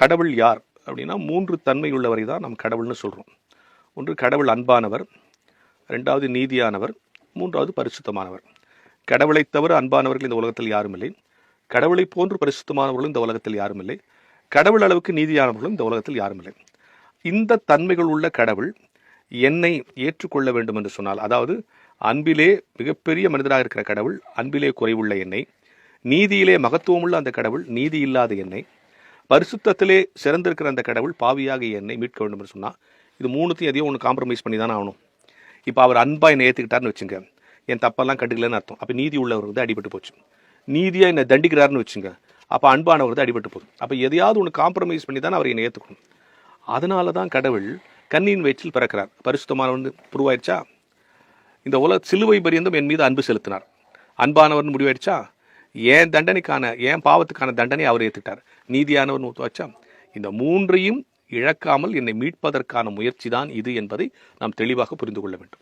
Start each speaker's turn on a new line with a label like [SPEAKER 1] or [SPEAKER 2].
[SPEAKER 1] கடவுள் யார் அப்படின்னா மூன்று தன்மை உள்ளவரை தான் நாம் கடவுள்னு சொல்கிறோம் ஒன்று கடவுள் அன்பானவர். ரெண்டாவது நீதியானவர். மூன்றாவது பரிசுத்தமானவர். கடவுளை தவிர அன்பானவர்கள் இந்த உலகத்தில் யாரும் இல்லை. கடவுளை போன்று பரிசுத்தமானவர்களும் இந்த உலகத்தில் யாரும் இல்லை. கடவுள் அளவுக்கு நீதியானவர்களும் இந்த உலகத்தில் யாரும் இல்லை. இந்த தன்மைகள் உள்ள கடவுள் என்னை ஏற்றுக்கொள்ள வேண்டும் என்று சொன்னால் அதாவது அன்பிலே மிகப்பெரிய மனிதராக இருக்கிற கடவுள் அன்பிலே குறைவுள்ள என்னை நீதியிலே மகத்துவமுள்ள அந்த கடவுள் நீதி இல்லாத என்னை பரிசுத்தத்திலே சிறந்திருக்கிற அந்த கடவுள் பாவியாக என்னை மீட்க வேண்டும் என்று சொன்னால் இது மூணுத்தையும் எதையும் ஒன்று காம்ப்ரமைஸ் பண்ணி தானே ஆகணும். இப்போ அவர் அன்பாக என்னை ஏற்றுக்கிட்டாருன்னு வச்சுங்க. என் தப்பெல்லாம் கண்டுக்கலன்னு அர்த்தம். அப்போ நீதி உள்ளவர் வந்து அடிபட்டு போச்சு. நீதியாக என்னை தண்டிக்கிறாருன்னு வச்சுங்க. அப்போ அன்பானவர் வந்து அடிபட்டு போதும் அப்போ எதையாவது ஒன்று காம்ப்ரமைஸ் பண்ணி தானே அவர் என்னை ஏற்றுக்கணும் அதனால தான் கடவுள் கண்ணின் வயிற்றில் பிறக்கிறார். பரிசுத்தமானவர் புருவாயிடுச்சா இந்த உலக சிலுவை பரியந்தம் என் மீது அன்பு செலுத்தினார். அன்பானவர்னு முடிவாயிடுச்சா ஏன் தண்டனைக்கான ஏன் பாவத்துக்கான தண்டனை அவர் ஏற்றுக்கிட்டார் நீதியானவர் வச்சா இந்த மூன்றையும் இழக்காமல் என்னை மீட்பதற்கான முயற்சி தான் இது என்பதை நாம் தெளிவாக புரிந்து கொள்ள வேண்டும்.